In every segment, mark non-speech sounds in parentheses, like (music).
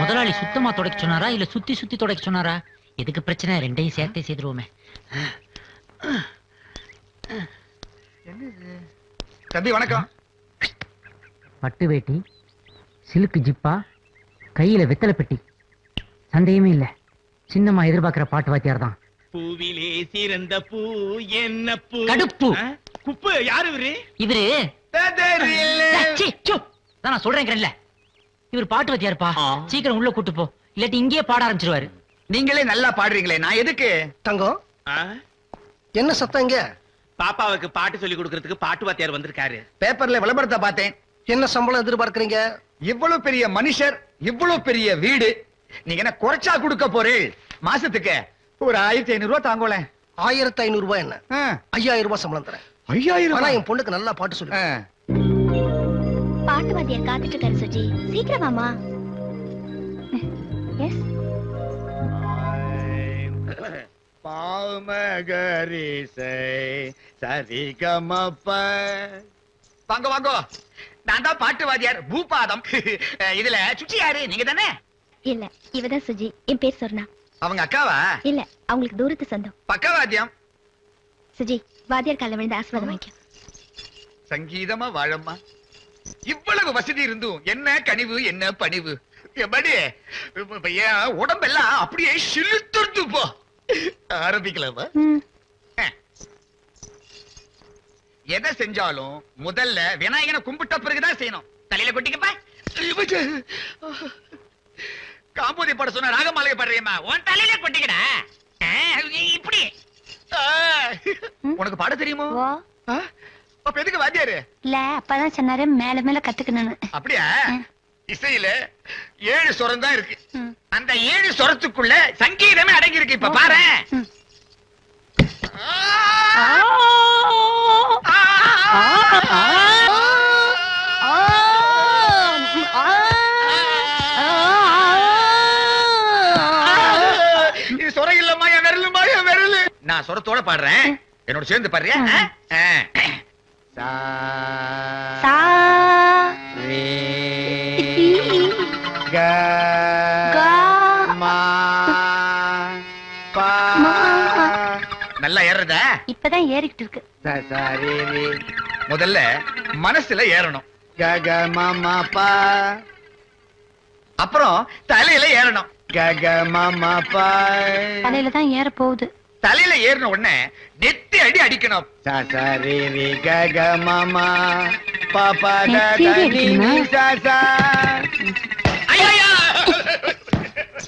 முதலாளி சுத்தமா துடைக்க சொன்னாரா? இல்ல சுத்தி சுத்தி துடைக்க சொன்னாரா? எதுக்கு பிரச்சனை? ரெண்டையும் சேர்த்தே செய்துருவோமே. தம்பி வணக்கம். பட்டு வேட்டி சிலுக்கு ஜிப்பா கையில வெத்தலை பெட்டி. சந்தேகமே இல்ல. சின்னம்மா எதிர்பார்க்கிற பாட்டு வாத்தியார் தான் பூவிலே சிறந்த பூ என்ன பூ? கடுப்பு. குப்பு யாரு இவரு? இவரு நான் சொல்றேங்கிறேன்ல. இவர் பாட்டு வாத்தியாருப்பா. சீக்கிரம் உள்ள கூட்டு போ. இல்லாட்டி இங்கேயே பாட ஆரம்பிச்சிருவாரு. நீங்களே நல்லா பாடுறீங்களே நான் எதுக்கு? தங்கம்? என்ன சத்தம் இங்க? பாப்பாவுக்கு பாட்டு சொல்லி கொடுக்கறதுக்கு பாட்டு வாத்தியார் வந்திருக்காரு. பேப்பர்ல விளம்பரத்தை பார்த்தேன். என்ன சம்பளம் எதிர்பார்க்கறீங்க? இவ்வளவு பெரிய மனுஷர் இவ்வளவு பெரிய வீடு. நீங்க என்ன குறைச்சா கொடுக்க போறீள் மாசத்துக்கு ஒரு ஆயிரத்தி ஐநூறு ரூபாய் தாங்கோல ஆயிரத்தி ஐநூறு ரூபாய் என்ன? ஐயாயிரம் ரூபாய் சம்பளம் தரேன். ஐயாயிரம் ஆனா. என் பொண்ணுக்கு நல்லா பாட்டு சொல்லு. பாட்டு வாத்தியார் காத்துட்டு இருக்காரு சுஜி. சீக்கிரம் வாமா எஸ் பாமகரிசை சரிகமப்ப. வாங்க வாங்க. நான் தான் பாட்டு வாத்தியார் பூபாதம். இதுல சுச்சி யாரு? நீங்க தானே? இல்ல இவதான் சுஜி. என் பேர் அவங்க அக்காவா? இல்ல அவங்களுக்கு தூரத்து சொந்தம். பக்கவாத்தியம். சுஜி வாத்தியார் கால விழுந்து ஆசீர்வாதம் வாங்கிக்க. சங்கீதமா வாழம்மா. இவ்வளவு வசதி இருந்தும் என்ன கனிவு என்ன பணிவு? எப்படி என் உடம்பெல்லாம் அப்படியே சிலுத்துட்டு போ. ஆரம்பிக்கலாமா? எதை செஞ்சாலும் முதல்ல விநாயகனை கும்பிட்ட பிறகுதான் செய்யணும். தலையில கொட்டிக்கப்பா. காம்போதி பாட சொன்ன ராகமாலையை பாடுறியம்மா. உன் தலையில கொட்டிக்கடா. இப்படி. உனக்கு பாட தெரியுமோ? அப்ப எதுக்கு வாத்தியாரு? இல்ல அப்பதான் சொன்னாரு மேல மேல கத்துக்கணும்னு. அப்படியா? இசையில ஏழு சொரம் தான் இருக்கு. அந்த ஏழு சொரத்துக்குள்ள சங்கீதமே அடங்கி இருக்கு இப்ப பாரு நான் சொரத்தோட பாடுறேன். என்னோட சேர்ந்து பாடுறியா. சா சா ரே (laughs) சி, க கா, மா பா. நல்லா ஏறுறதா? இப்பதான் ஏறிக்கிட்டு இருக்கு. முதல்ல மனசுல ஏறணும். க க ம ம ப. அப்புறம் தலையில ஏறணும். க க ம ம ப. தலையில தான் ஏற போகுது தலையில ஏறின உடனே நெத்தி அடி அடிக்கணும். ரே!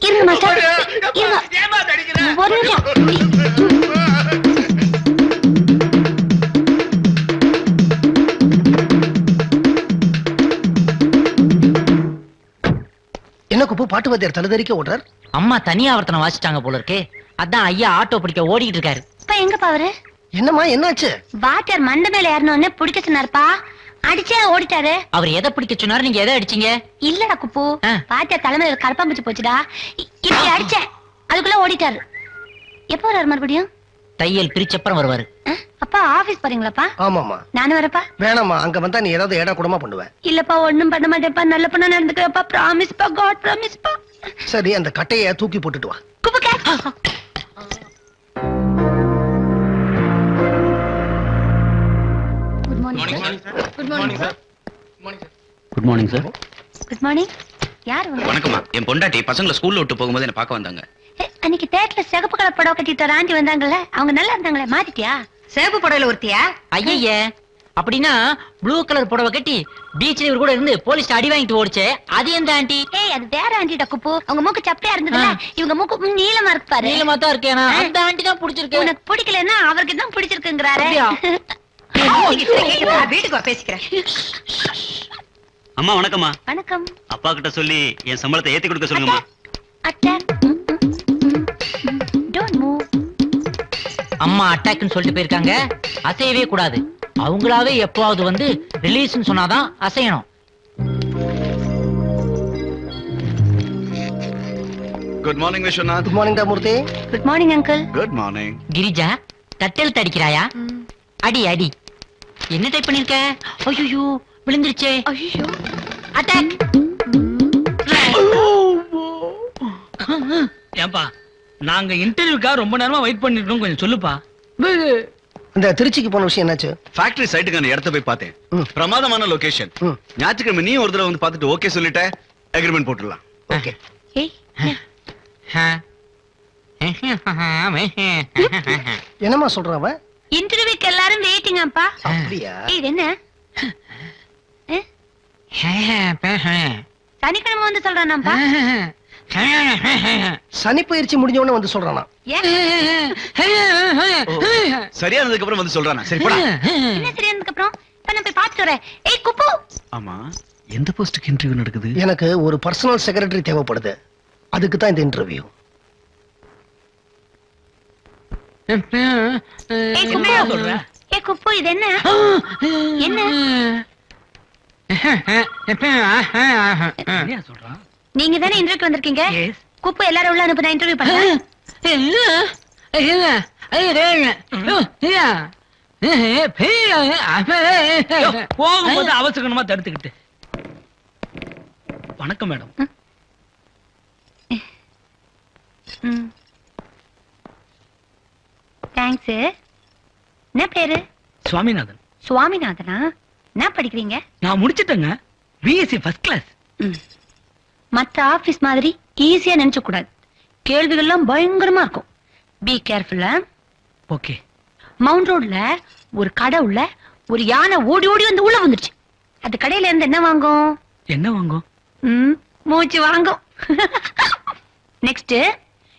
இருங்க மாஸ்டர். இருங்க? ஒரு நிமிஷம். என்ன குப்பு பாட்டு வாத்தியார் தலதறிக்க ஓடுறார்? அம்மா தனி ஆவர்த்தனம் வாசிட்டாங்க போல இருக்கே. அதான் ஐயா ஆட்டோ பிடிக்க ஓடிக்கிட்டு இருக்காரு. இப்ப எங்க பாவரு என்னம்மா என்னாச்சு? வாத்தியார் மண்ட மேல ஏறணும்னு பிடிக்க சொன்னாருப்பா. அடிச்சே ஓடிட்டாரு. அவர் எதை பிடிக்க சொன்னாரு? நீங்க எதை அடிச்சீங்க? இல்லடா குப்பு. ஆ. வாத்தியார் தலைமையில கரப்பாம்பூச்சி போச்சுடா. இ- இப்படி அடிச்சேன். அதுக்குள்ள ஓடிட்டாரு. எப்போ வர்றாரு மறுபடியும்? தையல் பிரிச்சப்புறம் வருவாரு. ஆ, அப்பா ஆபீஸ் போறீங்களாப்பா? ஆமாமா நானும் வரப்பா வேணாம்மா அங்க வந்தா நீ ஏதாவது ஏடா கூடமா பண்ணுவ. இல்லப்பா ஒண்ணும் பண்ண மாட்டேன்ப்பா. நல்ல பொண்ணா நடந்துக்கப்பா ப்ராமிஸ்ப்பா காட் ப்ராமிஸ்ப்பா சரி அந்த கட்டைய தூக்கி போட்டுட்டு வா. Kuppu gate good morning good morning sir good morning sir good morning யார் உங்க வணக்கம்மா. என் பொண்டாட்டி பசங்களை ஸ்கூல்ல விட்டு போகும்போது என்ன பார்க்க வந்தாங்க. அன்னைக்கு தேட்டர்ல சிகப்பு கலர் புடவை கட்டிட்டு ஆண்டி வந்தாங்கல்ல அவங்க நல்லா இருந்தாங்களே மாத்திட்டியா சேப்பு புடவையில ஒருத்தியா? ஐயய்ய அப்படின்னா ப்ளூ கலர் புடவை கட்டி பீச்ல இவர் கூட இருந்து போலீஸ் அடி வாங்கிட்டு ஓடிச்சே அது எந்த ஆண்டி? ஏய் அது வேற ஆண்டிட்ட குப்பு. அவங்க மூக்கு சப்பையா இருந்ததுல இவங்க மூக்கு நீளமா இருக்கு பாரு. நீளமா தான் இருக்கேனா அந்த ஆண்டி தான் பிடிச்சிருக்கு. உனக்கு பிடிக்கலன்னா அவருக்கு தான் பிடிச்சிருக்குங்கிறாரு? (laughs) வீட்டுக்கு வா பேசிக்கிறேன். அம்மா வணக்கம்மா. வணக்கம். அப்பா கிட்ட சொல்லி என் சம்பளத்தை ஏத்தி கொடுக்க சொல்லுங்கம்மா. அட்டை டோன்ட் மூவ் அம்மா அட்டாக்னு சொல்லிட்டு போயிருக்காங்க. அசையவே கூடாது. அவங்களாவே எப்பவாவது வந்து ரிலீஸ்னு சொன்னாதான் அசையணும். Good morning Vishwanath good morning டா Murthy good morning uncle good morning Girija தட்டெழுத்து அடிக்கிறாயா அடி அடி. என்ன டைப் பண்ணிருக்க? ஐயோ விழுந்துருச்சே. ஐயோ அட்டாக் (laughs) ஏன்பா நாங்க இன்டர்வியூக்காக ரொம்ப நேரமா வெயிட் பண்ணிட்டு இருக்கோம் கொஞ்சம் சொல்லுப்பா. இந்த திருச்சிக்கு போன விஷயம் என்னாச்சு? ஃபேக்டரி சைட்டுக்கான இடத்த போய் பார்த்தேன். பிரமாதமான லொகேஷன். ஞாயிற்றுக்கிழமை நீ ஒரு தடவை வந்து பார்த்துட்டு ஓகே சொல்லிட்ட அக்ரிமெண்ட் போட்டுடலாம். ஓகே என்னம்மா சொல்றான் அவன்? இன்டர்வியூக்கு எல்லாரும் வெயிட்டிங் அப்பா அப்படியா இது என்ன? சனிக்கிழமை வந்து சொல்றானாப்பா சனி பயிற்சி முடிஞ்ச உடனே வந்து சொல்றானா? சரியானதுக்கு அப்புறம் வந்து சொல்றானா? சரி போடா. என்ன சரியானதுக்கு அப்புறம் இப்ப நான் போய் பார்த்துட்டு வரேன். ஏய் குப்பு. ஆமா. எந்த போஸ்டுக்கு இன்டர்வியூ நடக்குது? எனக்கு ஒரு பர்சனல் செக்ரட்டரி தேவைப்படுது. அதுக்கு தான் இந்த இன்டர்வியூ ஏய் குப்பு இது என்ன? என்ன? நீங்க தானே இன்டர்வியூக்கு வந்திருக்கீங்க? குப்பு எல்லாரும் உள்ள அனுப்பு நான் இன்டர்வியூ பண்றேன் யோ, போகும்போது அவசரமா தடுத்துக்கிட்டு. வணக்கம் மேடம். தேங்க்ஸ் என்ன பேரு? சுவாமிநாதன். சுவாமிநாதனா? என்ன படிக்கிறீங்க? நான் முடிச்சிட்டேங்க. பிஎஸ்சி ஃபர்ஸ்ட் கிளாஸ் ம். மத்த ஆபீஸ் மாதிரி ஈஸியா நினைச்ச கூடாது. கேள்விகள்லாம் பயங்கரமா இருக்கும். பி கேர்ஃபுல்லா ஓகே மவுண்ட் ரோட்ல ஒரு கடை உள்ள ஒரு யானை ஓடி ஓடி வந்து உள்ள வந்துருச்சு. அது கடையில இருந்து என்ன வாங்கும்? என்ன வாங்கும்? ம், மூச்சு வாங்கும். (laughs) நெக்ஸ்ட்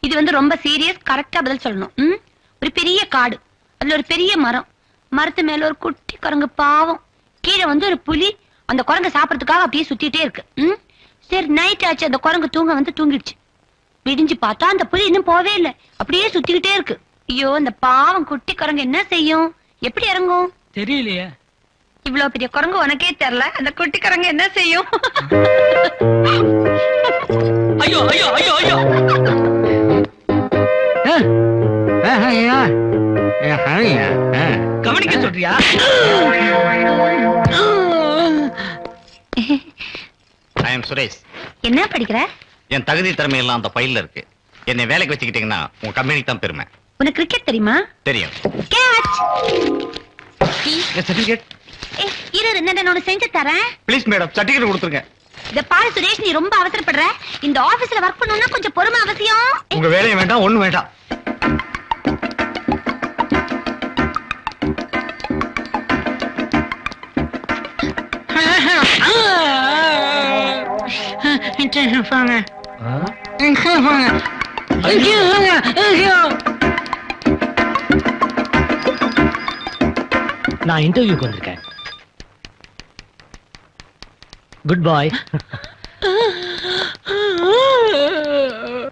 இது வந்து ரொம்ப சீரியஸ் கரெக்டா பதில் சொல்லணும். ம்? ஒரு பெரிய காடு. அதுல ஒரு பெரிய மரம். மரத்து மேல ஒரு குட்டி குரங்கு பாவம். கீழே வந்து ஒரு புலி. அந்த குரங்கை சாப்பிடறதுக்காக அப்படியே சுத்திட்டே இருக்கு. ம்? சரி நைட் ஆச்சு. அந்த குரங்கு தூங்க வந்து தூங்கிடுச்சு. விடிஞ்சு பார்த்தா அந்த புலி இன்னும் போவே இல்லை. அப்படியே சுத்திக்கிட்டே இருக்கு. ஐயோ அந்த பாவம் குட்டி குரங்கு என்ன செய்யும்? எப்படி இறங்கும்? தெரியலையே. இவ்வளவு பெரிய குரங்கு உனக்கே தெரியல. அந்த குட்டி குரங்கு என்ன செய்யும்? ஐயோ ஐயோ ஐயோ ஐயோ. கவனிக்க சொல்றியா? ஐ எம் சுரேஷ் என்ன படிக்கிற? என் தகுதி திறமை எல்லாம் அந்த ஃபைல்ல இருக்கு. என்னை வேலைக்கு வச்சுக்கிட்டீங்கன்னா உங்க கம்பெனிக்கு தான் பெருமை. உனக்கு கிரிக்கெட் தெரியுமா? தெரியும். கேட்ச் சர்டிபிகேட் ஏய் இரு இரு, நான் உனக்கு செஞ்சு தரேன். ப்ளீஸ் மேடம் சர்டிபிகேட் கொடுத்துருங்க. இந்த பாரு சுரேஷ் நீ ரொம்ப அவசரப்படுற. இந்த ஆபீஸ்ல ஒர்க் பண்ணணும்னா கொஞ்சம் பொறுமை அவசியம். உங்க வேலையும் வேண்டாம் ஒண்ணும் வேண்டாம். நான் இன்டர்வியூக்கு வந்திருக்கேன் good bye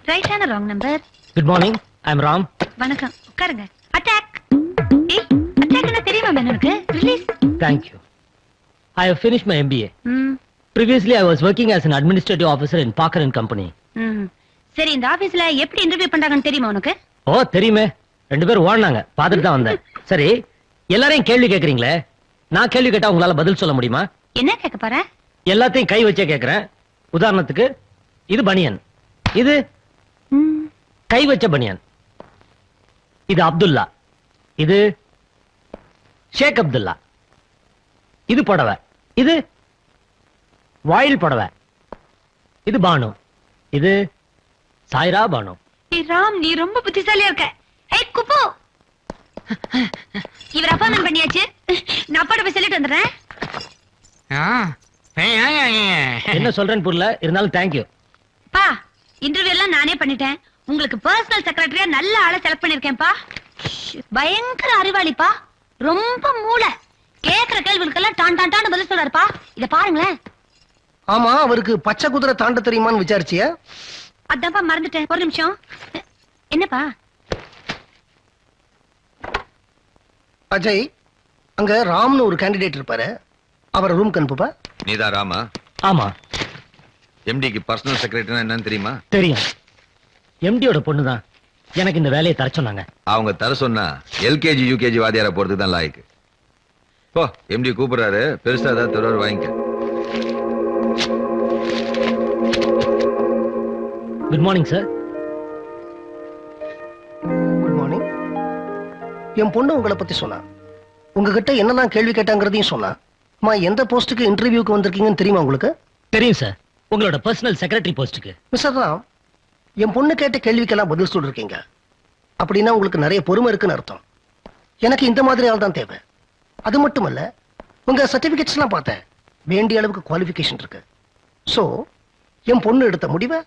ரைட்டான wrong number good morning I am Ram வணக்கம் உட்காருங்க அட்டாக் ஏய் அட்டாக் என்ன தெரியுமா மேனனுக்கு release thank you I have finish my MBA hmm Previously, I was working as an administrative officer in Parker and Company. ம் சரி இந்த ஆபீஸ்ல எப்படி இன்டர்வியூ பண்றாங்கன்னு தெரியுமா உனக்கு? ஓ தெரியுமே. ரெண்டு பேரும் ஓடினாங்க. பார்த்துட்டு தான் வந்தேன். சரி எல்லாரையும் கேள்வி கேக்குறீங்களே? நான் கேள்வி கேட்டா உங்களால பதில் சொல்ல முடியுமா? என்ன கேட்க போற? எல்லாத்தையும் கை வச்சே கேக்குறேன். உதாரணத்துக்கு இது பனியன். இது ம். கை வச்ச பனியன். இது அப்துல்லா. இது ஷேக் அப்துல்லா. இது புடவை. இது வாயில் புடவை. இது பானு. இது சாய்ரா பானு. ராம் நீ ரொம்ப புத்திசாலியா இருக்க. ஏய் குப்பு. இவர் அப்பாயின்மெண்ட் பண்ணியாச்சு. நான் அப்பாட்ட போய் சொல்லிட்டு வந்துடுறேன். என்ன சொல்றேன்னு புரியல. இருந்தாலும் தேங்க்யூ பா இன்டர்வியூ எல்லாம் நானே பண்ணிட்டேன். உங்களுக்கு பர்சனல் செக்ரட்டரியா நல்ல ஆளை செலக்ட் பண்ணிருக்கேன்ப்பா ஷ், பயங்கர அறிவாளிப்பா. ரொம்ப மூளை. கேக்குற கேள்விகளுக்கெல்லாம் டான் டான் டான் பதில் சொல்றாருப்பா. இத பாருங்களேன். ஆமா அவருக்கு பச்சை குதிரை தாண்ட தெரியுமான்னு விசாரிச்சியா? அதான்ப்பா மறந்துட்டேன். ஒரு நிமிஷம். என்னப்பா? அஜய் அங்க ராம்னு ஒரு கேண்டிடேட் இருப்பாரு. அவரை ரூம்க்கு அனுப்புப்பா. நீதா ராமா? ஆமா. எம்டிக்கு பர்சனல் செக்ரட்டரினா என்னன்னு தெரியுமா? தெரியும். எம்டியோட பொண்ணுதான். எனக்கு இந்த வேலையை தர சொன்னாங்க. அவங்க தர சொன்னா எல்கேஜி யூகேஜி வாத்தியார போறதுக்கு தான் லாய்க்கு. போ எம்டி கூப்பிடுறாரு. பெருசா ஏதாவது தருவாரு வாங்கிக்க. Good morning sir good morning என் பொண்ணு உங்களை பத்தி சொன்னா. உங்ககிட்ட என்னெல்லாம் கேள்வி கேட்டாங்கிறதையும் சொன்னா. அம்மா எந்த போஸ்ட்டுக்கு இன்டர்வியூக்கு வந்திருக்கீங்கன்னு தெரியுமா உங்களுக்கு? தெரியும் சார் உங்களோட பர்சனல் செக்ரட்டரி போஸ்ட்டுக்கு. மிஸ்டர் ராம் என் பொண்ணு கேட்ட கேள்விக்கெல்லாம் பதில் சொல்லிருக்கீங்க. அப்படின்னா உங்களுக்கு நிறைய பொறுமை இருக்குன்னு அர்த்தம். எனக்கு இந்த மாதிரி ஆள் தான் தேவை. அது மட்டுமல்ல உங்க சர்டிபிகேட்ஸ் எல்லாம் பார்த்தேன். வேண்டிய அளவுக்கு குவாலிஃபிகேஷன் இருக்கு. சோ என் பொண்ணு எடுத்த முடிவை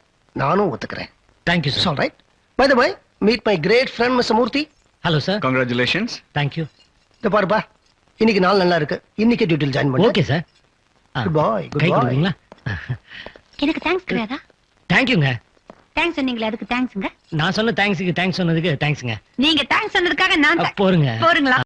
நானும் ஒத்துக்கிறேன். Thank you sir all right by the by meet my great friend miss Murthy hello sir congratulations thank you இந்த பாருப்பா. இன்னைக்கு நாள் நல்லா இருக்கு. இன்னைக்கே டியூட்டியில் ஜாயின் பண்ணு ஓகே சார் குட் பாய் கை குட் பாய் கொடுக்குறீங்களா? எனக்கு தேங்க்ஸ் கிடையாதா? தேங்க்யூங்க தேங்க்ஸ் சொன்னீங்களே அதுக்கு தேங்க்ஸுங்க நான் சொன்ன தேங்க்ஸுக்கு தேங்க்ஸ் சொன்னதுக்கு தேங்க்ஸுங்க நீங்க தேங்க்ஸ் சொன்னதுக்காக நான் போருங்க. போறீங்களா